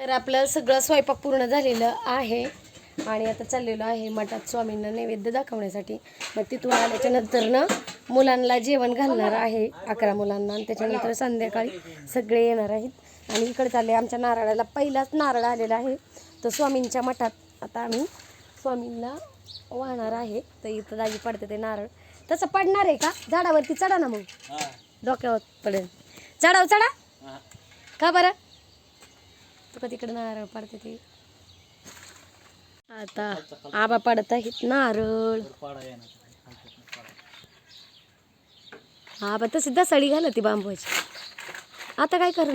तर आपलं सगळं स्वयंपाक पूर्ण झालेलं आहे. आणि आता चाललेलो आहे मठात स्वामींना नैवेद्य दाखवण्यासाठी. मग तिथून आल्याच्यानंतर ना मुलांना जेवण घालणार आहे अकरा मुलांना. आणि त्याच्यानंतर संध्याकाळी सगळे येणार आहेत. आणि इकडे चालले आमच्या नारळाला पहिलाच नारळ आलेला आहे. तर स्वामींच्या मठात आता आम्ही स्वामींना वाहणार आहे. तर इथं जागी पडते ते नारळ. तसं पडणार आहे का? झाडावरती चढा ना मग. डोक्यावर पडेल. चढाव चढा. का बरं? तुका तिकडे नारळ पडते ते. आता आबा पडत आहेत नारळ. आबा तशी दसाडी घाल ती बांबूची. आता काय करू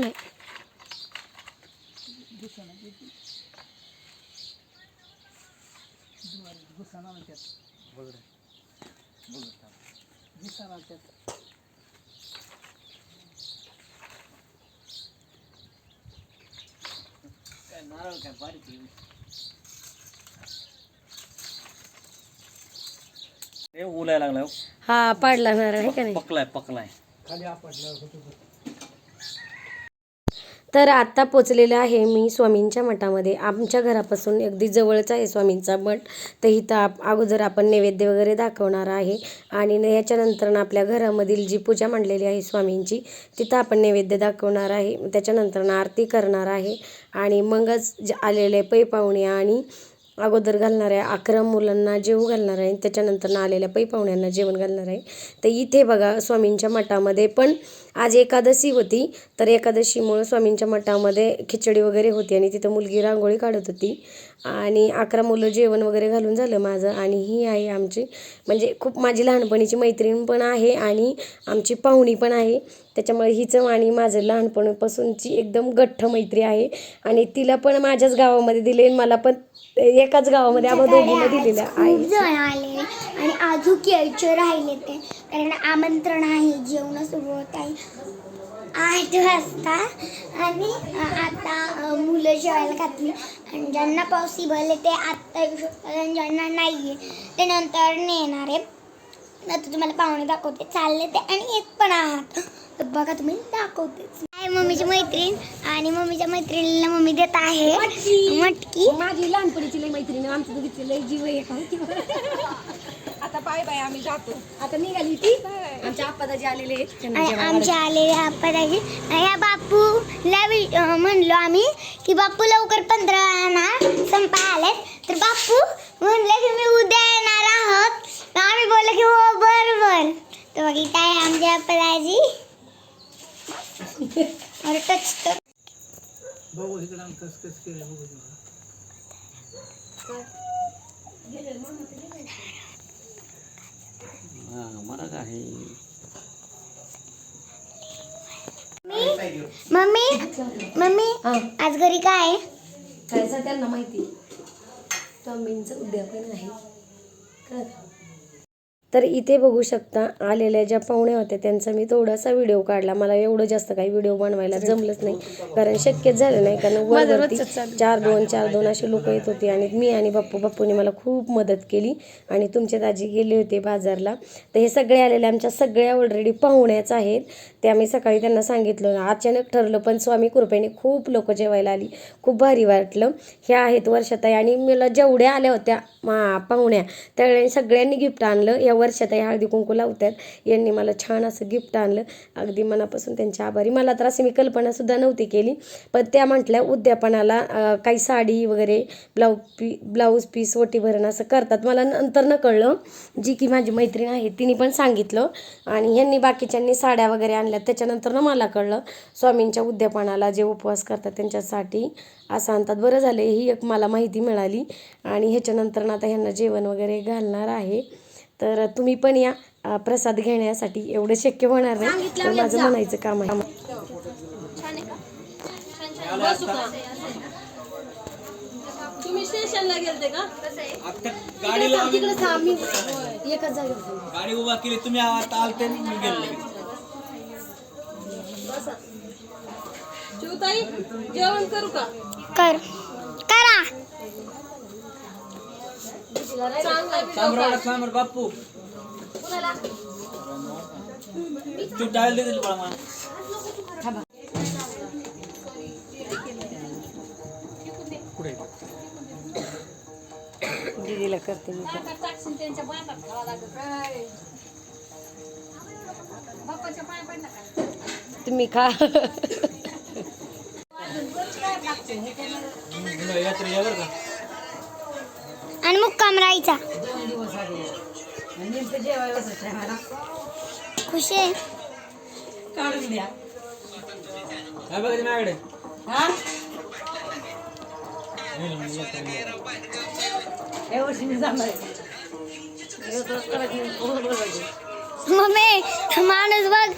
नये हे उलाय लागलाय हो. हा पाडला नारळ आहे का नाही? पकलाय पकलाय. तर आत्ता पोचलेलं आहे मी स्वामींच्या मठामध्ये. आमच्या घरापासून अगदी जवळच आहे स्वामींचा मठ. तर इथं आप अगोदर आपण नैवेद्य वगैरे दाखवणार आहे. आणि याच्यानंतर आपल्या घरामधील जी पूजा मांडलेली आहे स्वामींची तिथं आपण नैवेद्य दाखवणार आहे. त्याच्यानंतर ना आरती करणार आहे. आणि मगच आलेले पै पाहुणे आणि अगोदर घालणार आहे अकरा मुलांना जेवू घालणार आहे त्याच्यानंतर आलेल्या पै पाहुण्यांना जेवण घालणार आहे. तर इथे बघा स्वामींच्या मठामध्ये पण आज एकादशी होती. तर एकादशीमुळं स्वामींच्या मठामध्ये खिचडी वगैरे होती आणि तिथं मुलगी रांगोळी काढत होती. आणि अकरा मुलं जेवण वगैरे घालून झालं माझं आणि ही आहे आमची म्हणजे खूप माझी लहानपणीची मैत्रीण पण आहे आणि आमची पाहुणी पण आहे. त्याच्यामुळे हिचं आणि माझं लहानपणापासूनची एकदम गठ्ठ मैत्री आहे. आणि तिला पण माझ्याच गावामध्ये दिले मला पण एकाच गावामध्ये आम्हा दोघींना दिलेल्या आहे. जण आले आणि अजून यायचे राहिले ते. कारण आमंत्रण आहे जेवण सुरू होत आहे. आठ वाजता आणि अ, आता अ, मुलं जेवायला घातली आणि ज्यांना पॉसिबल आहे ते आत्ता येऊ शकतात आणि ज्यांना नाही आहे ते नंतर येणार आहे. आता तुम्हाला पाहुणे दाखवते. चालले ते आणि येत पण आहात. तर बघा तुम्ही दाखवतेच आहे मम्मीची मैत्रीण आणि मम्मीच्या मैत्रिणीला मम्मी देत आहे मटकी. माझी लहानपणीची लई मैत्रीण आमचं दोघीची लई जीव आहे का आता बाय बाय आम्ही जातो. आता निघाली ती. आमच्या आलेले आहेत. आमच्या आलेले आपदाजी या बापूला वि- अं, म्हणलो आम्ही की बापू लवकर पंधरा ना संपा आलेत. तर बापू म्हणले की मी उद्या येणार आहोत. तर आम्ही बोललो की हो बर बर तर बघित आहे आमच्या आपदाजी अरे टच तर हा मला काय मम्मी मम्मी हा. आज घरी काय? आहे? काय असं त्यांना माहिती. स्वामींचं उद्यापन आहे. कळलं? तर इथे बघू शकता आलेल्या ज्या पाहुण्या होत्या त्यांचा मी थोडासा व्हिडिओ काढला. मला एवढं जास्त काही व्हिडिओ बनवायला जमलंच नाही. कारण शक्यच झालं नाही. कारण वरवरती चार दोन चार दोन असे लोक येत होते आणि मी आणि बाप्पू बाप्पूने मला खूप मदत केली. आणि तुमचे दाजी गेले होते बाजारला. तर हे सगळे आलेले आमच्या सगळ्या ऑलरेडी पाहुण्याच आहेत. ते आम्ही सकाळी त्यांना सांगितलं. अचानक ठरलं पण स्वामी कृपेने खूप लोक जेवायला आली. खूप भारी वाटलं. ह्या आहेत वर्षाताई. आणि मला जेवढ्या आल्या होत्या मा पाहुण्या त्यावेळेला सगळ्यांनी गिफ्ट आणलं. या वर्षाताई हळदी कुंकू लावतात. यांनी मला छान असं गिफ्ट आणलं. अगदी मनापासून त्यांचे आभारी. मला तर अशी मी कल्पनासुद्धा नव्हती केली. पण त्या म्हटल्या उद्यापनाला काही साडी वगैरे ब्लाऊज पी ब्लाऊज पीस ओटी भरण असं करतात. मला नंतर न कळलं जी की माझी मैत्रीण आहे तिने पण सांगितलं. आणि ह्यांनी बाकीच्यांनी साड्या वगैरे आणल्या. त्याच्यानंतर ना मला कळलं स्वामींच्या उद्यापनाला जे उपवास करतात त्यांच्यासाठी असं आणतात. बरं झालं ही एक मला माहिती मिळाली. आणि ह्याच्यानंतर ना आता ह्यांना जेवण वगैरे घालणार आहे. तर तुम्ही पण या प्रसाद घेण्यासाठी. एवढं शक्य होणार नाही. तर माझं म्हणायचं काम आहे. तुम्ही स्टेशनला गेलते का? आता गाडीला आम्ही तिकडे थांब, मी एकच जागेवर थांब. गाडी उभा केली तुम्ही आता आलते मी गेलो लगेच. शिवताई जेवण करू का? करा. तू डायल दिली बाळा मला. पुढे दीदीला करते मी. तुम्ही खा. यात्रा आणि मुक्काम राहायचा. खुशी आहे? काय बघा माझ्याकडे येईल मी यात्रा येईल. मम्मी माणूस बघ.